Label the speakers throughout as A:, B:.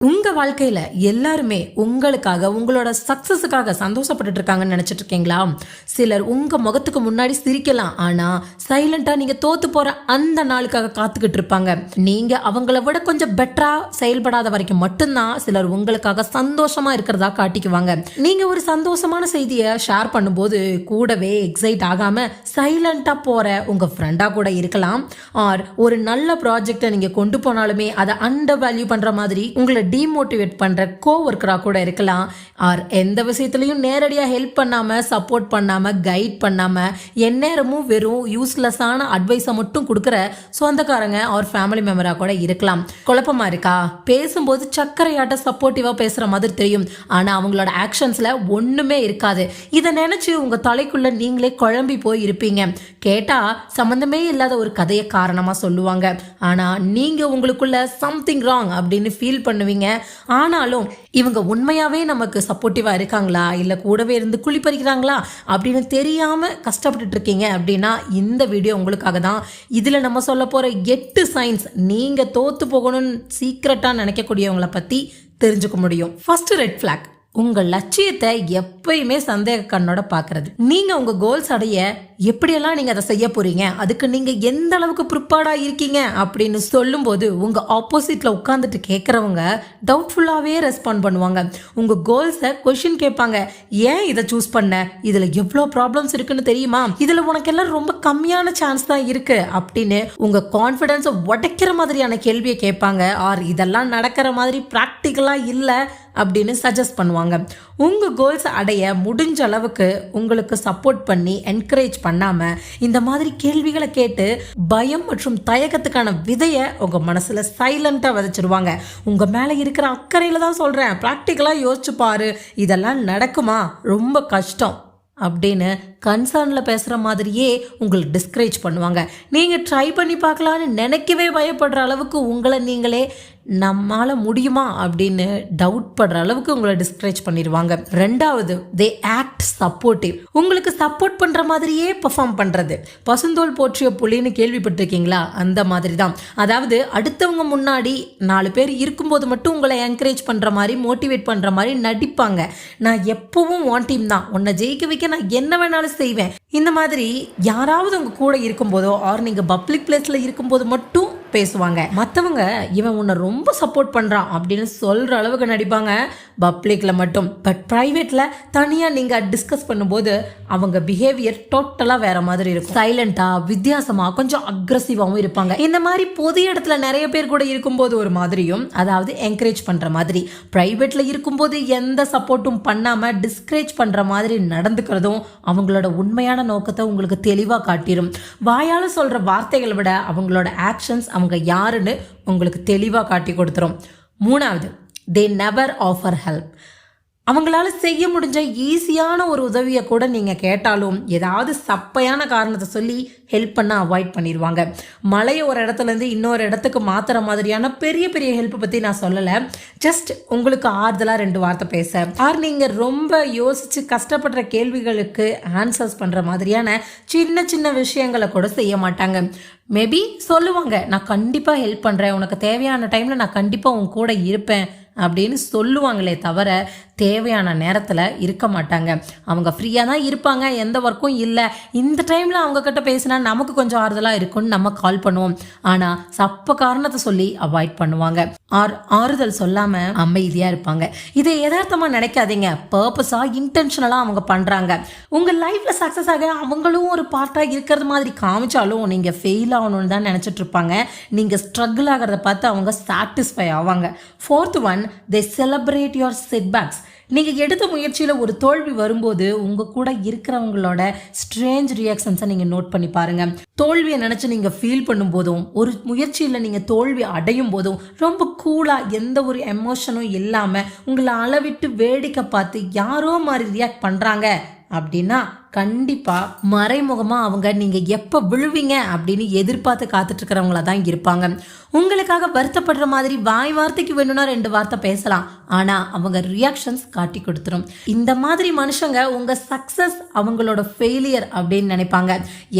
A: உங்க வாழ்க்கையில எல்லாருமே உங்களுக்காக உங்களோட சக்சஸுக்காக சந்தோஷப்பட்டுட்டு இருக்காங்கன்னு நினைச்சிட்டு இருக்கீங்களா சிலர் உங்க முகத்துக்கு முன்னாடி சிரிக்கலாம் ஆனா சைலண்டா நீங்க தோத்து போற அந்த நாளுக்காக காத்துக்கிட்டு இருப்பாங்க நீங்க அவங்கள விட கொஞ்சம் பெட்டரா செயல்படாத வரைக்கும் மட்டும்தான் சிலர் உங்களுக்காக சந்தோஷமா இருக்கிறதா காட்டிக்குவாங்க. நீங்க ஒரு சந்தோஷமான செய்தியை ஷேர் பண்ணும்போது கூடவே எக்ஸைட் ஆகாம சைலண்டா போற உங்க ஃப்ரெண்டா கூட இருக்கலாம். ஆர் ஒரு நல்ல ப்ராஜெக்டை நீங்க கொண்டு போனாலுமே அதை அண்டர் வேல்யூ பண்ற மாதிரி உங்களை டீமோட்டிவேட் பண்ணுற கோ ஒர்க்கராக கூட இருக்கலாம். ஆர் எந்த விஷயத்துலையும் நேரடியாக ஹெல்ப் பண்ணாமல் சப்போர்ட் பண்ணாமல் கைட் பண்ணாமல் எந்நேரமும் வெறும் யூஸ்லெஸ்ஸான அட்வைஸை மட்டும் கொடுக்குற சொந்தக்காரங்க ஆர் ஃபேமிலி மெம்பராக கூட இருக்கலாம். குழப்பமா இருக்கா? பேசும்போது சக்கரையாட்ட சப்போர்ட்டிவாக பேசுகிற மாதிரி தெரியும். ஆனால் அவங்களோட ஆக்ஷன்ஸில் ஒன்றுமே இருக்காது. இதை நினச்சி உங்கள் தலைக்குள்ளே நீங்களே குழம்பி போய் இருப்பீங்க. கேட்டால் சம்மந்தமே இல்லாத ஒரு கதையை காரணமாக சொல்லுவாங்க. ஆனால் நீங்கள் உங்களுக்குள்ள சம்திங் ராங் அப்படின்னு ஃபீல் பண்ணுவீங்க. ஆனாலும் இவங்க உண்மையாவே நமக்கு சப்போர்ட்டிவா இருக்காங்களா? இல்லை கூடவே இருந்து குளிப்பறிக்கிறாங்களா? அப்படின்னு தெரியாம கஷ்டப்பட்டுட்டு இருக்கீங்க அப்படின்னா இந்த வீடியோ உங்களுக்காக தான். இதில் நம்ம சொல்ல போகிற எட்டு சயின்ஸ் நீங்கள் தோற்று போகணும்னு சீக்கிரட்டா நினைக்கக்கூடியவங்கள பற்றி தெரிஞ்சுக்க முடியும். ஃபஸ்ட்டு ரெட் ஃப்ளாக் உங்கள் லட்சியத்தை எப்பயுமே சந்தேக கண்ணோட பார்க்கறது நீங்க உங்க கோல்ஸ் அடைய எப்படியெல்லாம் நீங்க அதை செய்ய போறீங்க? அதுக்கு நீங்க எந்த அளவுக்கு ப்ரிப்பேர்டா இருக்கீங்க? அப்படின்னு சொல்லும்போது உங்க ஆப்போசிட்ல உட்காந்துட்டு கேட்கறவங்க டவுட்ஃபுல்லாவே ரெஸ்பாண்ட் பண்ணுவாங்க. உங்க கோல்ஸை கொஷின் கேட்பாங்க. ஏன் இதை சூஸ் பண்ண? இதுல எவ்வளோ ப்ராப்ளம்ஸ் இருக்குன்னு தெரியுமா? இதுல உனக்கெல்லாம் ரொம்ப கம்மியான சான்ஸ் தான் இருக்கு. அப்படின்னு உங்க கான்ஃபிடென்ஸை உடைக்கிற மாதிரியான கேள்வியை கேட்பாங்க. ஆர் இதெல்லாம் நடக்கிற மாதிரி ப்ராக்டிக்கலா இல்லை. அப்படின்னு சஜஸ்ட் பண்ணுவாங்க. உங்கள் கோல்ஸ் அடைய முடிஞ்ச அளவுக்கு உங்களுக்கு சப்போர்ட் பண்ணி என்கரேஜ் பண்ணாமல் இந்த மாதிரி கேள்விகளை கேட்டு பயம் மற்றும் தயக்கத்துக்கான விதையை உங்கள் மனசில் சைலண்ட்டாக விதைச்சிருவாங்க. உங்கள் மேலே இருக்கிற அக்கறையில் தான் சொல்கிறேன் ப்ராக்டிக்கலாக யோசிச்சு பாரு. இதெல்லாம் நடக்குமா? ரொம்ப கஷ்டம். அப்படின்னு கன்சர்னில் பேசுகிற மாதிரியே உங்களுக்கு டிஸ்கரேஜ் பண்ணுவாங்க. நீங்கள் ட்ரை பண்ணி பார்க்கலான்னு நினைக்கவே பயப்படுற அளவுக்கு உங்களை நீங்களே நம்மால் முடியுமா அப்படின்னு டவுட் படுற அளவுக்கு உங்களை டிஸ்கரேஜ் பண்ணிடுவாங்க. ரெண்டாவது தே ஆக்ட் சப்போர்ட்டிவ் உங்களுக்கு சப்போர்ட் பண்ணுற மாதிரியே பெர்ஃபார்ம் பண்ணுறது பசுந்தோல் போற்றிய புலின்னு கேள்விப்பட்டிருக்கீங்களா? அந்த மாதிரி தான் அதாவது அடுத்தவங்க முன்னாடி நாலு பேர் இருக்கும்போது மட்டும் உங்களை என்கரேஜ் பண்ணுற மாதிரி மோட்டிவேட் பண்ணுற மாதிரி நடிப்பாங்க. நான் எப்பவும் ஒன் டீம் தான். உன்னை ஜெயிக்க வைக்க நான் என்ன வேணாலும் செய்வேன். இந்த மாதிரி யாராவது உங்க கூட இருக்கும்போதோ ஆர் நீங்க பப்ளிக் பிளேஸ்ல இருக்கும்போது மட்டும் பேசுவாங்க. மற்றவங்க இவன் உன்னை ரொம்ப சப்போர்ட் பண்ணுறான் அப்படின்னு சொல்கிற அளவுக்கு நடிப்பாங்க. பப்ளிக்கில் மட்டும். பட் ப்ரைவேட்டில் தனியாக நீங்கள் டிஸ்கஸ் பண்ணும்போது அவங்க பிஹேவியர் டோட்டலாக வேறு மாதிரி இருக்கும். சைலண்ட்டாக வித்தியாசமாக கொஞ்சம் அக்ரஸிவாகவும் இருப்பாங்க. இந்த மாதிரி பொது இடத்துல நிறைய பேர் கூட இருக்கும்போது ஒரு மாதிரியும் அதாவது என்கரேஜ் பண்ணுற மாதிரி. ப்ரைவேட்டில் இருக்கும்போது எந்த சப்போர்ட்டும் பண்ணாமல் டிஸ்கரேஜ் பண்ணுற மாதிரி நடந்துக்கிறதும் அவங்களோட உண்மையான நோக்கத்தை உங்களுக்கு தெளிவாக காட்டிடும் வாயால் சொல்கிற வார்த்தைகளை விட அவங்களோட ஆக்ஷன்ஸ் அவங்க யாருன்னு உங்களுக்கு தெளிவாக காட்டி கொடுத்துரும். மூணாவது தே நெவர் ஆஃபர் ஹெல்ப் அவங்களால செய்ய முடிஞ்ச ஈஸியான ஒரு உதவியை கூட நீங்கள் கேட்டாலும் ஏதாவது சப்பையான காரணத்தை சொல்லி ஹெல்ப் பண்ண அவாய்ட் பண்ணிடுவாங்க மலையை ஒரு இடத்துலேருந்து இன்னொரு இடத்துக்கு மாற்றுற மாதிரியான பெரிய பெரிய ஹெல்ப்பை பற்றி நான் சொல்லலை. ஜஸ்ட் உங்களுக்கு ஆறுதலாக ரெண்டு வார்த்தை பேச ஆர் நீங்கள் ரொம்ப யோசித்து கஷ்டப்படுற கேள்விகளுக்கு ஆன்சர்ஸ் பண்ணுற மாதிரியான சின்ன சின்ன விஷயங்களை கூட செய்ய மாட்டாங்க. மேபி சொல்லுவாங்க நான் கண்டிப்பாக ஹெல்ப் பண்ணுறேன் உனக்கு தேவையான டைமில் நான் கண்டிப்பாக உன் கூட இருப்பேன். அப்படின்னு சொல்லுவாங்களே தவிர தேவையான நேரத்தில் இருக்க மாட்டாங்க. அவங்க ஃப்ரீயாக தான் இருப்பாங்க எந்த ஒர்க்கும் இல்லை. இந்த டைமில் அவங்கக்கிட்ட பேசினா நமக்கு கொஞ்சம் ஆறுதலாக இருக்கும்னு நம்ம கால் பண்ணுவோம். ஆனால் சப்ப காரணத்தை சொல்லி அவாய்ட் பண்ணுவாங்க. ஆர் ஆறுதல் சொல்லாமல் அமைதியாக இருப்பாங்க. இதை யதார்த்தமாக நினைக்காதீங்க. பர்பஸாக இன்டென்ஷனலாக அவங்க பண்ணுறாங்க உங்கள் லைஃப்பில் சக்ஸஸ் ஆக அவங்களும் ஒரு பார்ட்டாக இருக்கிறது மாதிரி காமிச்சாலும் நீங்கள் ஃபெயில் ஆகணும்னு தான் நினச்சிட்டு இருப்பாங்க. நீங்கள் ஸ்ட்ரகிள் ஆகிறத பார்த்து அவங்க சாட்டிஸ்ஃபை ஆவாங்க. Fourth one they celebrate your setbacks நீங்கள் எடுத்த முயற்சியில் ஒரு தோல்வி வரும்போது உங்கள் கூட இருக்கிறவங்களோட ஸ்ட்ரேஞ்ச் ரியாக்ஷன்ஸை நீங்கள் நோட் பண்ணி பாருங்கள் தோல்வியை நினச்சி நீங்கள் ஃபீல் பண்ணும்போதும் ஒரு முயற்சியில் நீங்கள் தோல்வி அடையும் போதும் ரொம்ப கூலாக எந்த ஒரு எமோஷனும் இல்லாமல் உங்களை அளவிட்டு வேடிக்கை பார்த்து யாரோ மாதிரி ரியாக்ட் பண்ணுறாங்க அப்படின்னா கண்டிப்பாக மறைமுகமாக அவங்க நீங்கள் எப்போ விழுவீங்க அப்படின்னு எதிர்பார்த்து காத்துட்ருக்கிறவங்கள தான் இருப்பாங்க. உங்களுக்காக வருத்தப்படுற மாதிரி வாய் வார்த்தைக்கு வேணும்னா ரெண்டு வார்த்தை பேசலாம். ஆனால் அவங்க ரியாக்ஷன்ஸ் காட்டி கொடுத்துரும். இந்த மாதிரி மனுஷங்க உங்கள் சக்ஸஸ் அவங்களோட ஃபெயிலியர் அப்படின்னு நினைப்பாங்க.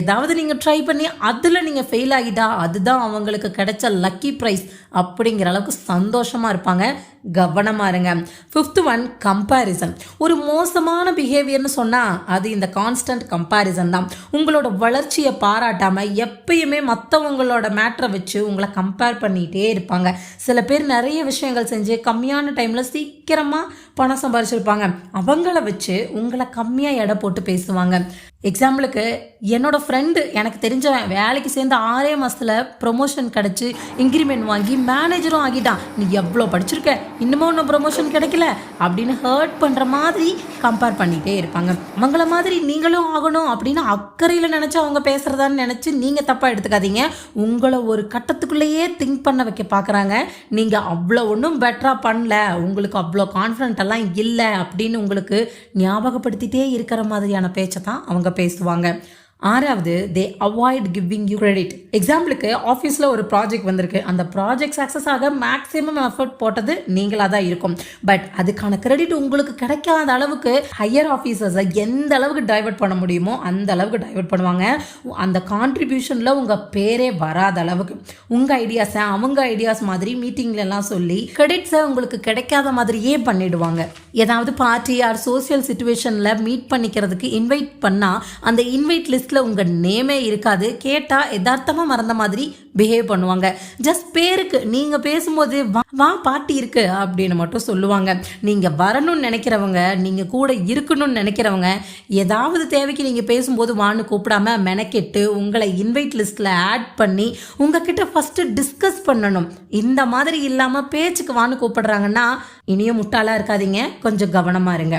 A: ஏதாவது நீங்கள் ட்ரை பண்ணி அதில் நீங்கள் ஃபெயில் ஆகிட்டா அதுதான் அவங்களுக்கு கிடைச்ச லக்கி ப்ரைஸ் அப்படிங்கிற அளவுக்கு சந்தோஷமாக இருப்பாங்க. கவனமாக இருங்க. ஃபிஃப்த் ஒன் கம்பேரிசன் ஒரு மோசமான பிஹேவியர்னு சொன்னால் அது இந்த கான்ஸ்டன்ட் கம்பேரிசன் தான். உங்களோட வளர்ச்சியை பாராட்டாமல் எப்பயுமே மற்றவங்களோட மேட்ரை வச்சு உங்களை கம்பேர் பண்ணிகிட்டே இருப்பாங்க. சில பேர் நிறைய விஷயங்கள் செஞ்சு கம்மியான டைமில் சீக்கிரமாக பணம் சம்பாரிச்சிருப்பாங்க. அவங்கள வச்சு உங்களை கம்மியாக எடை போட்டு பேசுவாங்க. எக்ஸாம்பிளுக்கு என்னோட ஃப்ரெண்டு எனக்கு தெரிஞ்சவன் வேலைக்கு சேர்ந்து ஆறே மாதத்தில் ப்ரொமோஷன் கிடச்சி இன்க்ரிமெண்ட் வாங்கி மேனேஜரும் ஆகிட்டான். நீ எவ்வளோ படிச்சிருக்க? இன்னமும் ஒன்றும் ப்ரொமோஷன் கிடைக்கல? அப்படின்னு ஹர்ட் பண்ணுற மாதிரி கம்பேர் பண்ணிகிட்டே இருப்பாங்க. அவங்கள மாதிரி நீங்களும் ஆகணும் அப்படின்னு அக்கறையில் நினச்சி அவங்க பேசுகிறதான்னு நினச்சி நீங்கள் தப்பாக எடுத்துக்காதீங்க. உங்களை ஒரு கட்டத்துக்குள்ளேயே திங்க் பண்ண வைக்க பார்க்குறாங்க நீங்கள் அவ்வளோ ஒன்றும் பெட்டராக பண்ணல. உங்களுக்கு அவ்வளோ கான்ஃபிடென்ட் எல்லாம் இல்லை. அப்படின்னு உங்களுக்கு ஞாபகப்படுத்திட்டே இருக்கிற மாதிரியான பேச்சை தான் அவங்க பேசுவாங்க. ஆறாவது they avoid giving you credit எக்ஸாம்பிளுக்கு ஆஃபீஸில் ஒரு ப்ராஜெக்ட் வந்திருக்கு. அந்த ப்ராஜெக்ட் சக்ஸஸ் ஆக மேக்ஸிமம் எஃபர்ட் போட்டது நீங்களாக தான் இருக்கும். பட் அதுக்கான கிரெடிட் உங்களுக்கு கிடைக்காத அளவுக்கு ஹையர் ஆஃபீஸர்ஸை எந்த அளவுக்கு டைவர்ட் பண்ண முடியுமோ அந்த அளவுக்கு டைவர்ட் பண்ணுவாங்க. அந்த கான்ட்ரிபியூஷனில் உங்கள் பேரே வராத அளவுக்கு. உங்கள் ஐடியாஸை அவங்க ஐடியாஸ் மாதிரி மீட்டிங்லலாம் சொல்லி கிரெடிட்ஸை உங்களுக்கு கிடைக்காத மாதிரியே பண்ணிடுவாங்க. ஏதாவது பார்ட்டி ஆர் சோசியல் சுச்சுவேஷனில் மீட் பண்ணிக்கிறதுக்கு இன்வைட் பண்ணால் அந்த இன்வைட் லிஸ்ட் லிஸ்ட்டில் உங்கள் நேமே இருக்காது. கேட்டால் எதார்த்தமாக மறந்த மாதிரி பிஹேவ் பண்ணுவாங்க. ஜஸ்ட் பேருக்கு நீங்கள் பேசும்போது வா வா பார்ட்டி இருக்கு அப்படின்னு மட்டும் சொல்லுவாங்க. நீங்கள் வரணும்னு நினைக்கிறவங்க நீங்கள் கூட இருக்கணும்னு நினைக்கிறவங்க ஏதாவது தேவைக்கு நீங்கள் பேசும்போது வான்னு கூப்பிடாம மெனக்கெட்டு உங்களை இன்வைட் லிஸ்ட்டில் ஆட் பண்ணி உங்ககிட்ட ஃபஸ்ட்டு டிஸ்கஸ் பண்ணணும். இந்த மாதிரி இல்லாமல் பேச்சுக்கு வான்னு கூப்பிடுறாங்கன்னா இனியும் முட்டாளாக இருக்காதீங்க. கொஞ்சம் கவனமாக இருங்க.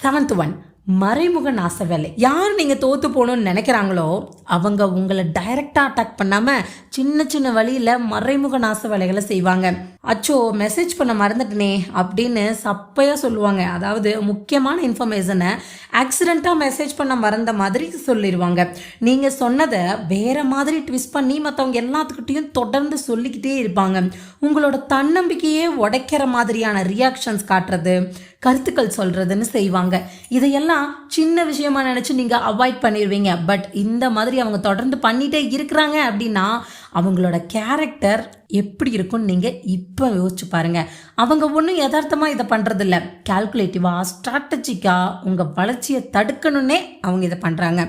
A: செவன்த் ஒன் மறைமுக நாச வேலை யார் நீங்கள் தோத்து போகணும்னு நினைக்கிறாங்களோ அவங்க உங்களை டைரெக்டாக அட்டாக் பண்ணாமல் சின்ன சின்ன வழியில் மறைமுக நாச வேலைகளை செய்வாங்க. அச்சோ மெசேஜ் பண்ண மறந்துட்டனே அப்படின்னு சப்பையாக சொல்லுவாங்க. அதாவது முக்கியமான இன்ஃபர்மேஷனை ஆக்சிடெண்ட்டாக மெசேஜ் பண்ண மறந்த மாதிரி சொல்லிடுவாங்க நீங்கள் சொன்னதை வேறு மாதிரி ட்விஸ்ட் பண்ணி மற்றவங்க எல்லாத்துக்கிட்டேயும் தொடர்ந்து சொல்லிக்கிட்டே இருப்பாங்க. உங்களோட தன்னம்பிக்கையே உடைக்கிற மாதிரியான ரியாக்ஷன்ஸ் காட்டுறது கருத்துக்கள் சொல்கிறதுன்னு செய்வாங்க. இதையெல்லாம் சின்ன விஷயமா நினச்சி நீங்கள் அவாய்ட் பண்ணிடுவீங்க பட் இந்த மாதிரி அவங்க தொடர்ந்து பண்ணிகிட்டே இருக்கிறாங்க அப்படின்னா அவங்களோட கேரக்டர் எப்படி இருக்கும்னு நீங்கள் இப்போ யோசிச்சு பாருங்கள் அவங்க ஒன்றும் யதார்த்தமாக இதை பண்ணுறதில்ல கால்குலேட்டிவாக ஸ்ட்ராட்டஜிக்காக உங்கள் வளர்ச்சியை தடுக்கணுன்னே அவங்க இதை பண்ணுறாங்க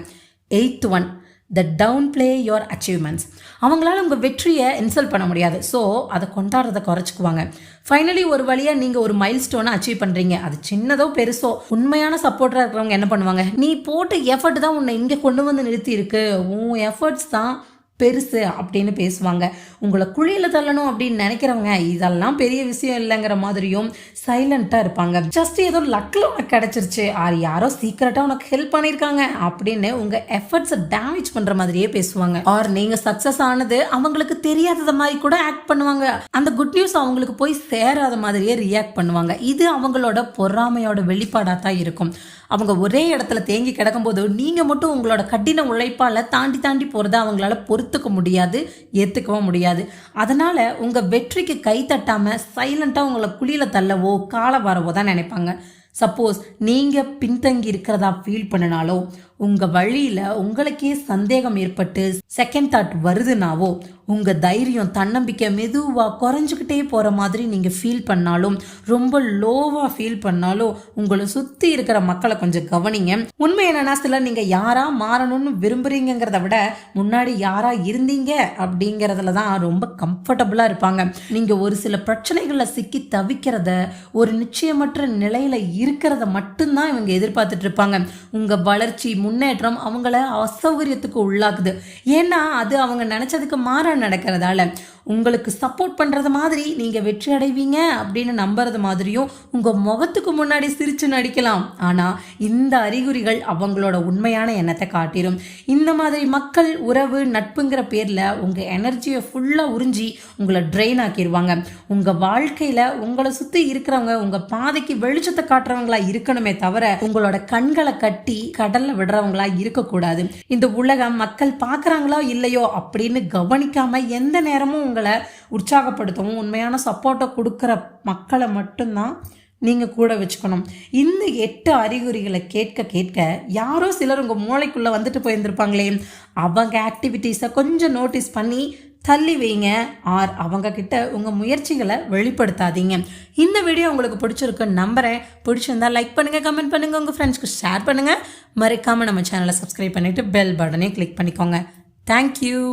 A: eighth one the downplay your achievements அவங்களால உங்கள் வெற்றியை இன்சல்ட் பண்ண முடியாது. ஸோ அதை கொண்டாடுறதை குறைச்சிக்குவாங்க. ஃபைனலி ஒரு வழியாக நீங்கள் ஒரு மைல் ஸ்டோனை அச்சீவ் பண்ணுறீங்க அது சின்னதோ பெருசோ உண்மையான சப்போர்ட்டராக இருக்கிறவங்க என்ன பண்ணுவாங்க? நீ போட்ட எஃபர்ட் தான் உன்னை இங்கே கொண்டு வந்து நிறுத்தி இருக்கு உன் எஃபர்ட்ஸ் தான் பெருசு அப்படின்னு பேசுவாங்க. உங்களை குழியில் தள்ளணும் அப்படின்னு நினைக்கிறவங்க இதெல்லாம் பெரிய விஷயம் இல்லைங்கிற மாதிரியும் சைலண்ட்டாக இருப்பாங்க. ஜஸ்ட் ஏதோ லக்கில் உனக்கு கிடச்சிருச்சு. ஆர் யாரோ சீக்கிரட்டாக உனக்கு ஹெல்ப் பண்ணியிருக்காங்க அப்படின்னு உங்கள் எஃபர்ட்ஸை டேமேஜ் பண்ணுற மாதிரியே பேசுவாங்க. ஆர் நீங்கள் சக்ஸஸ் ஆனது அவங்களுக்கு தெரியாதத மாதிரி கூட ஆக்ட் பண்ணுவாங்க. அந்த குட் நியூஸ் அவங்களுக்கு போய் சேராத மாதிரியே ரியாக்ட் பண்ணுவாங்க. இது அவங்களோட பொறாமையோட வெளிப்பாடாக தான் இருக்கும். அவங்க ஒரே இடத்துல தேங்கி கிடக்கும்போது நீங்கள் மட்டும் உங்களோட கடின உழைப்பால் தாண்டி தாண்டி போகிறத அவங்களால பொறுத்துக்க முடியாது ஏற்றுக்கவும் முடியாது. அதனால் உங்கள் வெற்றிக்கு கை தட்டாமல் சைலண்ட்டாக உங்களை குழியில் தள்ளவோ காலை வரவோ தான் நினைப்பாங்க. சப்போஸ் நீங்கள் பின்தங்கி இருக்கிறதா ஃபீல் பண்ணினாலோ உங்க வழியில உங்களுக்கே சந்தேகம் ஏற்பட்டு செகண்ட் தாட் வருதுனாவோ உங்க தைரியம் தன்னம்பிக்கை மெதுவாக குறைஞ்சிக்கிட்டே போற மாதிரி நீங்க ஃபீல் பண்ணாலும் ரொம்ப லோவாக ஃபீல் பண்ணாலும் உங்களை சுற்றி இருக்கிற மக்களை கொஞ்சம் கவனிங்க. உண்மை என்னன்னா சில நீங்க யாராக மாறணும்னு விரும்புறீங்கிறத விட முன்னாடி யாரா இருந்தீங்க அப்படிங்கிறதுல தான் ரொம்ப கம்ஃபர்டபுளா இருப்பாங்க. நீங்க ஒரு சில பிரச்சனைகளில் சிக்கி தவிக்கிறத ஒரு நிச்சயமற்ற நிலையில இருக்கிறத மட்டும்தான் இவங்க எதிர்பார்த்துட்டு இருப்பாங்க. உங்கள் வளர்ச்சி முன்னேற்றம் அவங்கள அசௌகரியத்துக்கு உள்ளாக்குது. ஏன்னா அது அவங்க நினச்சதுக்கு மாற நடக்கிறதால. உங்களுக்கு சப்போர்ட் பண்ணுறது மாதிரி நீங்கள் வெற்றி அடைவீங்க அப்படின்னு நம்புறது மாதிரியும் உங்கள் முகத்துக்கு முன்னாடி சிரித்து நடிக்கலாம். ஆனால் இந்த அறிகுறிகள் அவங்களோட உண்மையான எண்ணத்தை காட்டிடும் இந்த மாதிரி மக்கள் உறவு நட்புங்கிற பேரில் உங்கள் எனர்ஜியை ஃபுல்லாக உறிஞ்சி உங்களை ட்ரெயின் ஆக்கிடுவாங்க உங்கள் வாழ்க்கையில் உங்களை சுற்றி இருக்கிறவங்க உங்கள் பாதைக்கு வெளிச்சத்தை காட்டுறவங்களா இருக்கணுமே தவிர உங்களோட கண்களை கட்டி கடலில் விட பண்றவங்களா இருக்கக்கூடாது. இந்த உலகம் மக்கள் பார்க்குறாங்களோ இல்லையோ அப்படின்னு கவனிக்காம எந்த நேரமும் உங்களை உற்சாகப்படுத்தவும் உண்மையான சப்போர்ட்டை கொடுக்குற மக்களை மட்டும்தான் நீங்கள் கூட வச்சுக்கணும். இந்த எட்டு அறிகுறிகளை கேட்க கேட்க யாரோ சிலர் உங்கள் மூளைக்குள்ளே வந்துட்டு போயிருந்திருப்பாங்களே. அவங்க ஆக்டிவிட்டீஸை கொஞ்சம் நோட்டீஸ் பண்ணி தள்ளி வைங்க. ஆர் அவங்க கிட்ட உங்கள் முயற்சிகளை வெளிப்படுத்தாதீங்க. இந்த வீடியோ உங்களுக்கு பிடிச்சிருக்குன்னு நம்புகிறேன் பிடிச்சிருந்தா லைக் பண்ணுங்கள் கமெண்ட் பண்ணுங்கள் உங்கள் ஃப்ரெண்ட்ஸ்க்கு ஷேர் பண்ணுங்கள் மறக்காமல் நம்ம சேனலை சப்ஸ்கிரைப் பண்ணிவிட்டு பெல் பட்டனை கிளிக் பண்ணிக்கோங்க. தேங்க்யூ